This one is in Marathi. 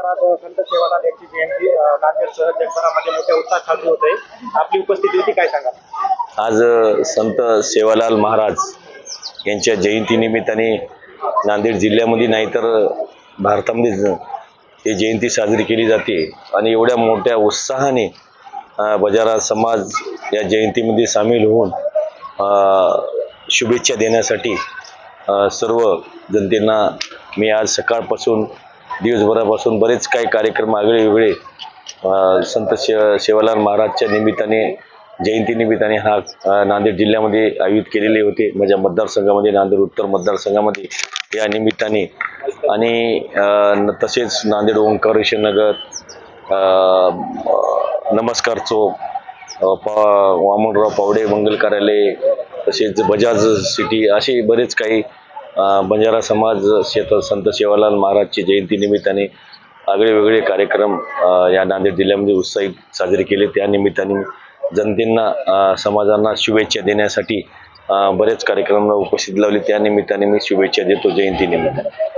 आज संत सेवालाल यांची जयंती नांदेडसह जगभरामध्ये मोठ्या उत्साहात साजरी होत आहे. आपली उपस्थिती होती काय सांगा आज संत सेवालाल महाराज यांच्या जयंतीनिमित्ताने नांदेड जिल्ह्यामध्ये नाही तर भारतामध्ये ते ही जयंती साजरी केली जाते. आणि एवढ्या मोठ्या उत्साहाने बजारा समाज या जयंतीमध्ये सामील होऊन शुभेच्छा देण्यासाठी सर्व जनतेना मी आज सकाळपासून दिवसभरापासून बरेच काही कार्यक्रम आगळे वेगळे संत शे शेवालाल महाराजच्या निमित्ताने जयंतीनिमित्ताने हा नांदेड जिल्ह्यामध्ये आयोजित केलेले होते. माझ्या मतदारसंघामध्ये नांदेड उत्तर मतदारसंघामध्ये या निमित्ताने. आणि न- तसेच नांदेड ओंकारेश्वर नगर नमस्कार चौक पा वामनराव पावडे मंगल कार्यालय तसेच बजाज सिटी असे बरेच काही बंजारा समाज शेत संत सेवालाल महाराजची जयंतीनिमित्ताने आगळेवेगळे कार्यक्रम या नांदेड जिल्ह्यामध्ये उत्साहित साजरे केले. त्या निमित्ताने जनतेंना समाजांना शुभेच्छा देण्यासाठी बरेच कार्यक्रमांना उपस्थित लावले. त्या निमित्ताने मी शुभेच्छा देतो जयंतीनिमित्ताने